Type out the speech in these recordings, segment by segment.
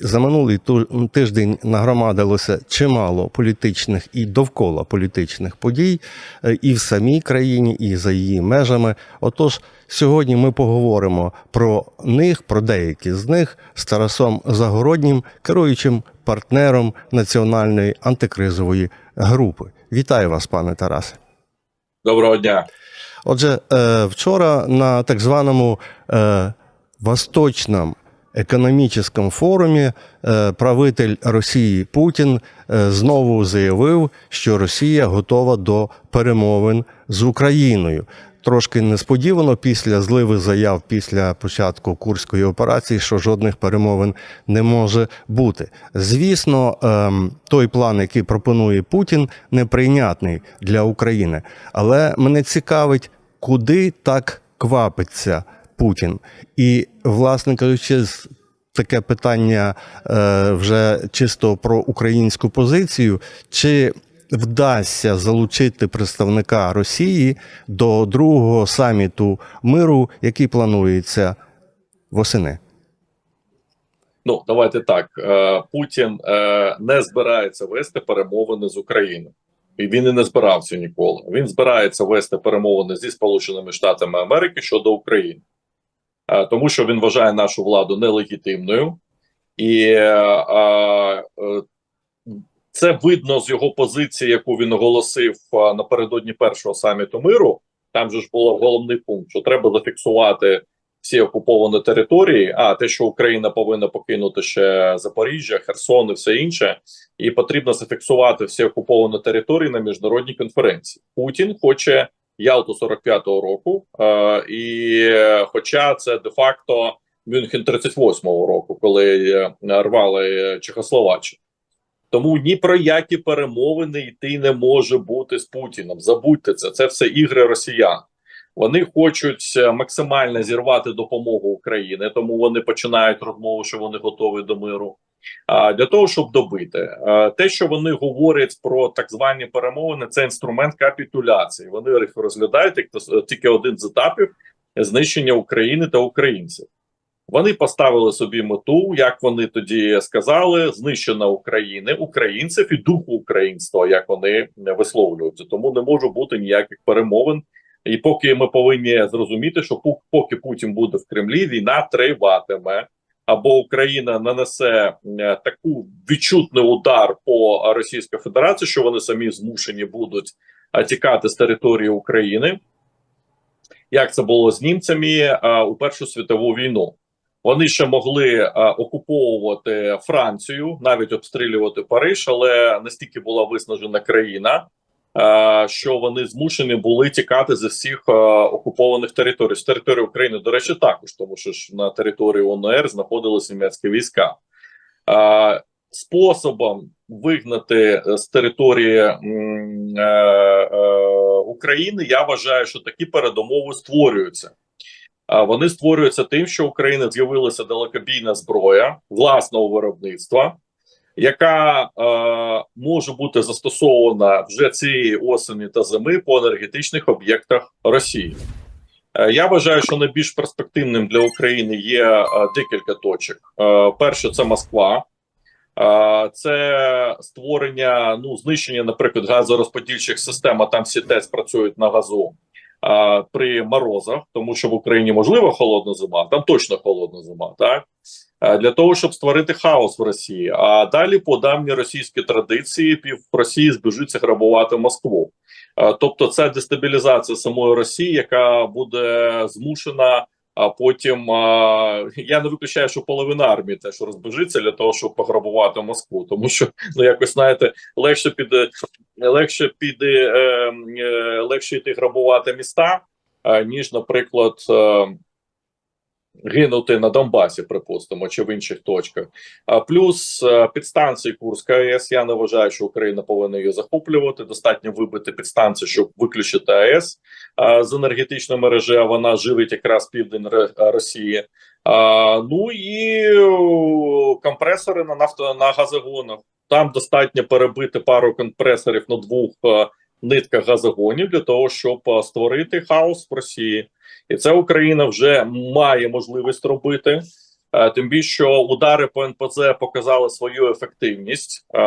За минулий тиждень нагромадилося чимало політичних і довкола політичних подій е, і в самій країні, і за її межами. Отож, сьогодні ми поговоримо про них, про деякі з них з Тарасом Загороднім, керуючим партнером національної антикризової групи. Вітаю вас, пане Тарасе. Доброго дня. Отже, е, вчора на так званому е, Восточному економічному форумі е, правитель Росії Путін е, знову заявив, що Росія готова до перемовин з Україною. Трошки несподівано після зливи заяв після початку курської операції, що жодних перемовин не може бути. Звісно, ем, той план, який пропонує Путін, неприйнятний для України. Але мене цікавить, куди так квапиться Путін. І, власне кажучи, таке питання е, вже чисто про українську позицію. Чи вдасться залучити представника Росії до другого саміту миру, який планується восени? Ну давайте так. Е, Путін е, не збирається вести перемовини з Україною, і він і не збирався ніколи. Він збирається вести перемовини зі Сполученими Штатами Америки щодо України, тому що він вважає нашу владу нелегітимною, і е, е, це видно з його позиції, яку він оголосив е, напередодні першого саміту миру. Там же ж був головний пункт, що треба зафіксувати всі окуповані території. А те, що Україна повинна покинути ще Запоріжжя, Херсон і все інше, і потрібно зафіксувати всі окуповані території на міжнародній конференції. Путін хоче Ялту 45-го року, е, і хоча це де факто Мюнхен 38-го року, коли е, рвали Чехословаччину. Тому ні про які перемовини йти не може бути з Путіним. Забудьте це, це все ігри росіян. Вони хочуть е, максимально зірвати допомогу Україні, тому вони починають розмову, що вони готові до миру. Для того, щоб добити Е, те, що вони говорять про так звані перемовини, це інструмент капітуляції. Вони їх розглядають як тільки один з етапів знищення України та українців. Вони поставили собі мету, як вони тоді сказали, знищена України, українців і духу українства, як вони висловлюються. Тому не може бути ніяких перемовин. І поки ми повинні зрозуміти, що поки Путін буде в Кремлі, війна триватиме. Або Україна нанесе е, таку відчутний удар по Російській Федерації, що вони самі змушені будуть е, тікати з території України, як це було з німцями е, у Першу світову війну. Вони ще могли е, окуповувати Францію, навіть обстрілювати Париж, але настільки була виснажена країна, що вони змушені були тікати зі всіх е, окупованих територій. З території України, до речі, також, тому що ж на території ОНР знаходились німецькі війська. Е, способом вигнати е, з території е, е, України, я вважаю, що такі передумови створюються. Вони створюються тим, що в Україні з'явилася далекобійна зброя власного виробництва, яка е, може бути застосована вже цієї осені та зими по енергетичних об'єктах Росії. Е, я вважаю, що найбільш перспективним для України є е, декілька точок. Е, перше, це Москва. Е, Це створення, ну знищення, наприклад, газорозподільчих систем, а там всі ТЕС працюють на газу при морозах, тому що в Україні можливо холодна зима, там точно холодна зима, так для того, щоб створити хаос в Росії. А далі по давній російській традиції пів Росії збіжиться грабувати Москву. Тобто, це дестабілізація самої Росії, яка буде змушена. А потім а, я не виключаю, що половина армії теж розбежиться для того, щоб пограбувати Москву, тому що ну якось знаєте, легше піде легше піде е, е, легше йти грабувати міста, е, ніж, наприклад, е, гинути на Донбасі, припустимо, чи в інших точках. А плюс е, підстанції Курська АЕС. Я не вважаю, що Україна повинна її захоплювати. Достатньо вибити підстанцію, щоб виключити АЕС з енергетичної мережі. А вона живить якраз південь Росії. А, ну і компресори на нафто на газогонах. Там достатньо перебити пару компресорів на двох е, нитках газогонів для того, щоб е, створити хаос в Росії. І це Україна вже має можливість робити. Е, Тим більше що удари по НПЗ показали свою ефективність Е,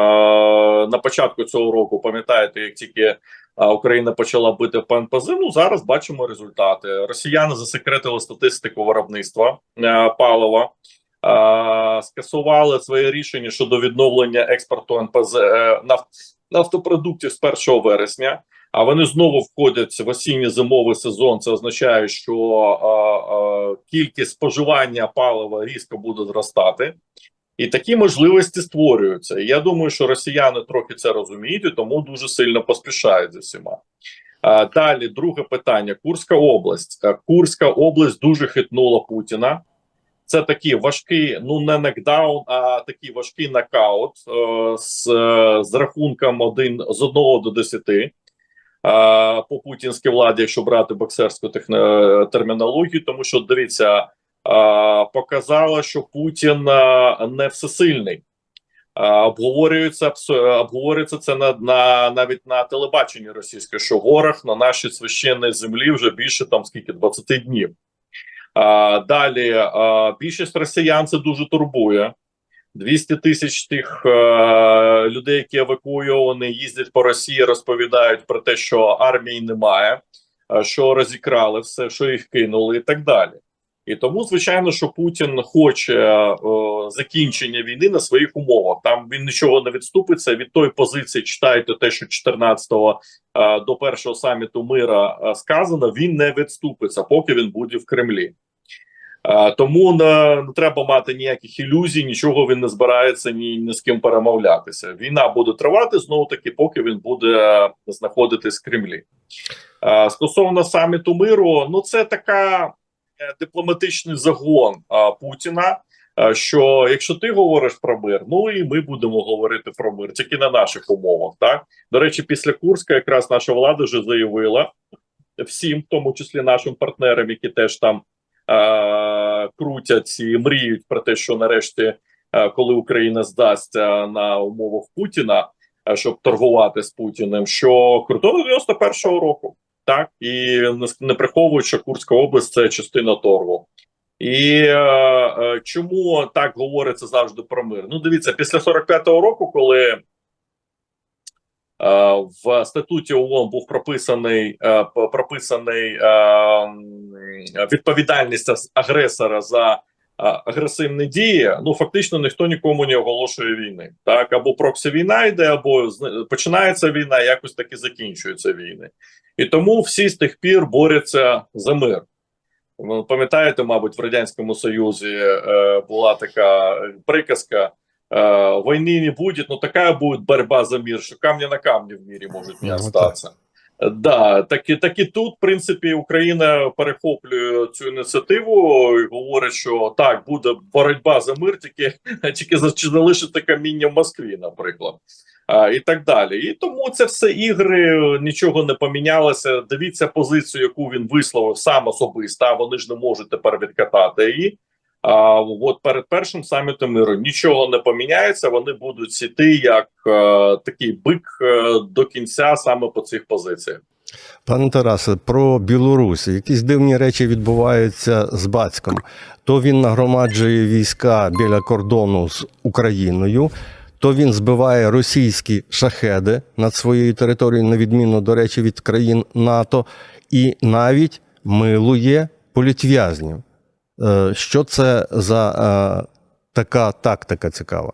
на початку цього року. Пам'ятаєте, як тільки е, Україна почала бити по НПЗ, ну зараз бачимо результати. Росіяни засекретили статистику виробництва палива, скасували своє рішення щодо відновлення експорту НПЗ нафтопродуктів з 1 вересня. А вони знову входять в осінньо-зимовий сезон. Це означає, що е, е, кількість споживання палива різко буде зростати, і такі можливості створюються. Я думаю, що росіяни трохи це розуміють, і тому дуже сильно поспішають за всіма. Е, далі, друге питання: Курська область. Курська область дуже хитнула Путіна. Це такий важкий, ну не нокдаун, а такий важкий нокаут е, з, е, з рахунком один з 1 до 10 е, по путінській владі, якщо брати боксерську техно- термінологію, тому що дивіться, е, показало, що Путін е, не всесильний. Е, Обговорюється обговорюється це на, на навіть на телебаченні російське, що ворог на нашій священній землі вже більше там скільки 20 днів. Далі більшість росіян це дуже турбує. 200 тисяч тих е, людей, які евакуйовані, їздять по Росії, розповідають про те, що армії немає, що розікрали все, що їх кинули, і так далі. І тому, звичайно, що Путін хоче е, закінчення війни на своїх умовах. Там він нічого не відступиться від тої позиції. Читайте те, що 14-го е, до першого саміту мира е, сказано. Він не відступиться, поки він буде в Кремлі. Е, Тому не, не треба мати ніяких ілюзій, нічого він не збирається ні, ні з ким перемовлятися. Війна буде тривати знову таки, поки він буде е, знаходитись в Кремлі. Е, Стосовно саміту миру, ну це така дипломатичний загон е, Путіна. е, Що якщо ти говориш про мир, ну і ми будемо говорити про мир, тільки на наших умовах. Так до речі, після Курська якраз наша влада вже заявила всім, в тому числі нашим партнерам, які теж там е, крутять і мріють про те, що нарешті, е, коли Україна здасться на умовах Путіна, е, щоб торгувати з Путіним, що кордон 91-го року, так і не, приховують, що Курська область це частина торгу. І е, е, чому так говориться завжди про мир? Ну, дивіться, після 45-го року, коли е, в статуті ООН був прописаний е, прописаний е, відповідальність агресора за агресивні дії. Ну фактично ніхто нікому не оголошує війни. Так або проксі війна йде, або починається війна, якось таки закінчуються війни. І тому всі з тих пір борються за мир. Ви пам'ятаєте, мабуть, в радянському Союзі е, була така приказка. Е, війни не буде, но така буде боротьба за мир, що камня на камні в мірі можуть не Ну, остатися. Е, Да, так і, так і тут, в принципі, Україна перехоплює цю ініціативу і говорить, що так, буде боротьба за мир, тільки, тільки за- чи залишиться каміння в Москві, наприклад. А, і так далі. І тому це все ігри, нічого не помінялося. Дивіться позицію, яку він висловив сам особисто. Вони ж не можуть тепер відкатати її. А от перед першим самітом миру нічого не поміняється. Вони будуть сіти як е, такий бик е, до кінця саме по цих позиціях. Пане Тарасе, про Білорусь. Якісь дивні речі відбуваються з Бацьком. То він нагромаджує війська біля кордону з Україною, то він збиває російські шахеди над своєю територією, на відміну, до речі, від країн НАТО, і навіть милує політв'язнів. Е, Що це за е, така тактика цікава?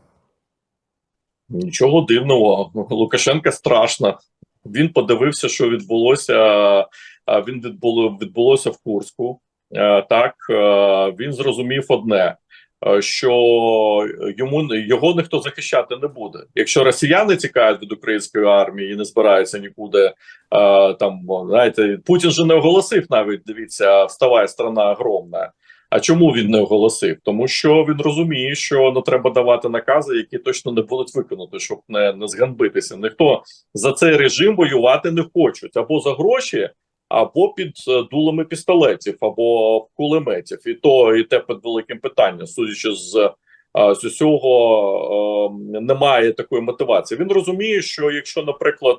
Нічого дивного. Лукашенка страшно. Він подивився, що відбулося. Він відбуло відбулося в Курську. Е, Так е, він зрозумів одне: е, що йому його ніхто захищати не буде. Якщо росіяни тікають від української армії і не збираються нікуди, е, там знаєте, Путін же не оголосив навіть. Дивіться, вставай, страна огромна. А чому він не оголосив? Тому що він розуміє, що не треба давати накази, які точно не будуть виконані, щоб не, не зганбитися. Ніхто за цей режим воювати не хочуть або за гроші, або під е, дулами пістолетів, або кулеметів. І то і те під великим питанням, судячи з, е, з усього, е, немає такої мотивації. Він розуміє, що якщо, наприклад,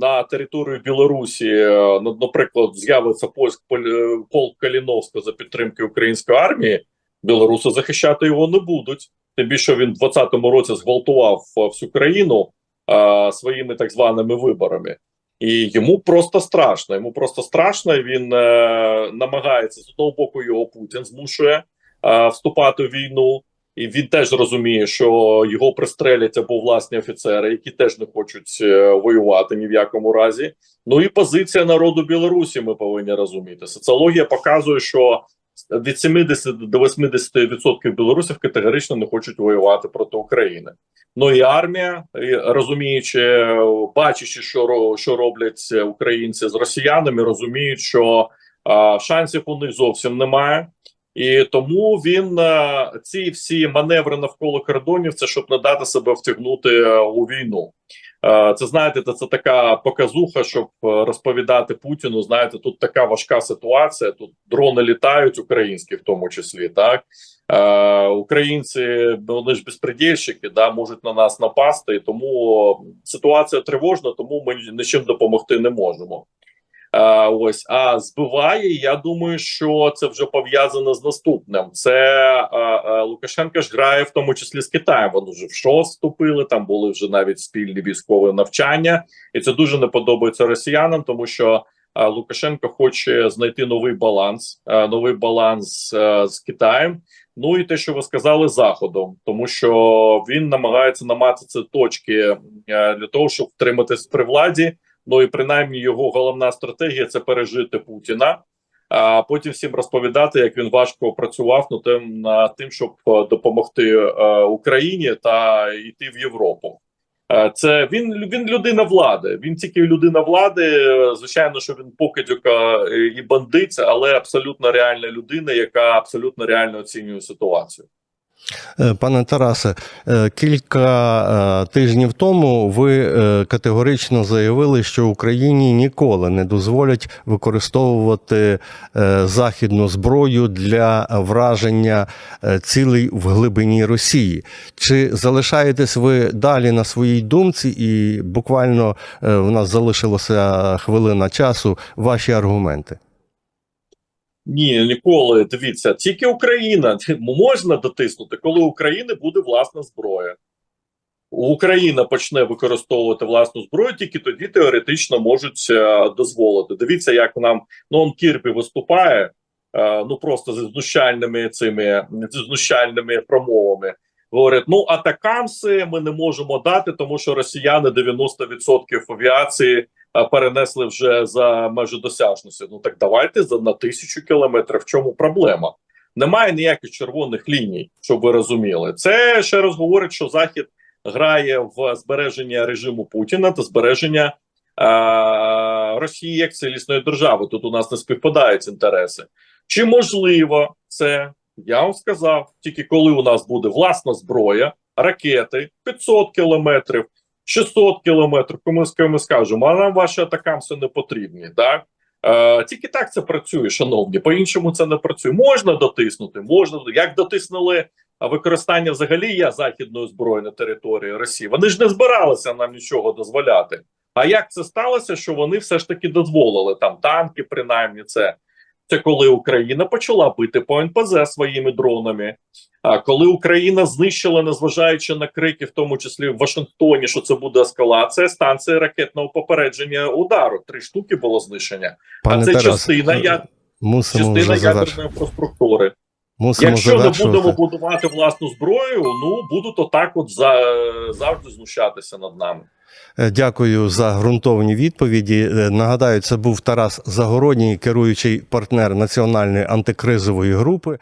на територію Білорусі, е, ну, наприклад, з'явиться польськ поль- полк Каліновського за підтримки української армії. Білоруси захищати його не будуть. Тим більше він в 2020 році зґвалтував е, всю країну е, своїми так званими виборами. І йому просто страшно. Йому просто страшно. Він е, намагається з одного боку його Путін змушує е, вступати в війну. І він теж розуміє, що його пристрелять або власні офіцери, які теж не хочуть е, воювати ні в якому разі. Ну і позиція народу Білорусі ми повинні розуміти. Соціологія показує, що від 70 до 80% білорусів категорично не хочуть воювати проти України. Ну і армія, розуміючи, бачачи, що що роблять українці з росіянами, розуміють, що а, шансів у них зовсім немає. І тому він е, ці всі маневри навколо кордонів, це щоб не дати себе втягнути е, у війну. Е, Це знаєте, це, це така показуха, щоб розповідати Путіну. Знаєте, тут така важка ситуація. Тут дрони літають, українські в тому числі. Так українці вони ж безпредельщики, да можуть на нас напасти. І тому ситуація тривожна, тому ми нічим допомогти не можемо. Е, ось а збиває. Я думаю, що це вже пов'язано з наступним. Це е, е, Лукашенко ж грає в тому числі з Китаєм. Вони вже в ШОС вступили. Там були вже навіть спільні військові навчання, і це дуже не подобається росіянам, тому що Лукашенко хоче знайти новий баланс, новий баланс з Китаєм. Ну і те, що ви сказали, заходом, тому що він намагається намати ці точки для того, щоб втриматись при владі. Ну і принаймні його головна стратегія це пережити Путіна, а потім всім розповідати, як він важко працював над тим, над тим, щоб е, допомогти е, Україні та йти в Європу. Е, Це він він людина влади. Він тільки людина влади. Звичайно, що він покидьока е, і бандиця, але абсолютно реальна людина, яка абсолютно реально оцінює ситуацію. Е, Пане Тарасе, е, кілька е, тижнів тому ви категорично заявили, що Україні ніколи не дозволять використовувати західну зброю для враження цілей в глибині Росії. Чи залишаєтесь ви далі на своїй думці, і буквально в нас залишилося хвилина часу ваші аргументи? Ні, ніколи. Дивіться, тільки Україна можна дотиснути, коли України буде власна зброя. Україна почне використовувати власну зброю, тільки тоді теоретично можуть е, дозволити. Дивіться, як нам ну он Кірбі виступає, е, ну просто зі знущальними цими зі знущальними промовами. Говорять: ну атакамси ми не можемо дати, тому що росіяни 90% авіації перенесли вже за межі досяжності. Ну так давайте за на тисячу кілометрів. В чому проблема? Немає ніяких червоних ліній, щоб ви розуміли. Це ще раз говорить, що Захід грає в збереження режиму Путіна та збереження е- Росії як цілісної держави. Тут у нас не співпадають інтереси. Чи можливо це? Я вам сказав, тільки коли у нас буде власна зброя, ракети 500 кілометрів, 600 кілометрів, ми, ми скажемо, а нам ваші атакамси не потрібні, так? Е, тільки так це працює, шановні. По-іншому це не працює. Можна дотиснути, можна як дотиснули використання взагалі я західної зброї на території Росії. Вони ж не збиралися нам нічого дозволяти. А як це сталося, що вони все ж таки дозволили там танки, принаймні це. Це коли Україна почала бити по НПЗ своїми дронами. А коли Україна знищила, незважаючи на крики, в тому числі в Вашингтоні, що це буде ескалація, станція ракетного попередження удару. Три штуки було знищення. Пане а це Тарас, частина я частина ядерної інфраструктури. Мусимо Якщо не будемо будувати власну зброю, ну будуть отак, от за завжди знущатися над нами. Е, Дякую за ґрунтовні відповіді. Е, Нагадаю, це був Тарас Загородній, керуючий партнер національної антикризової групи.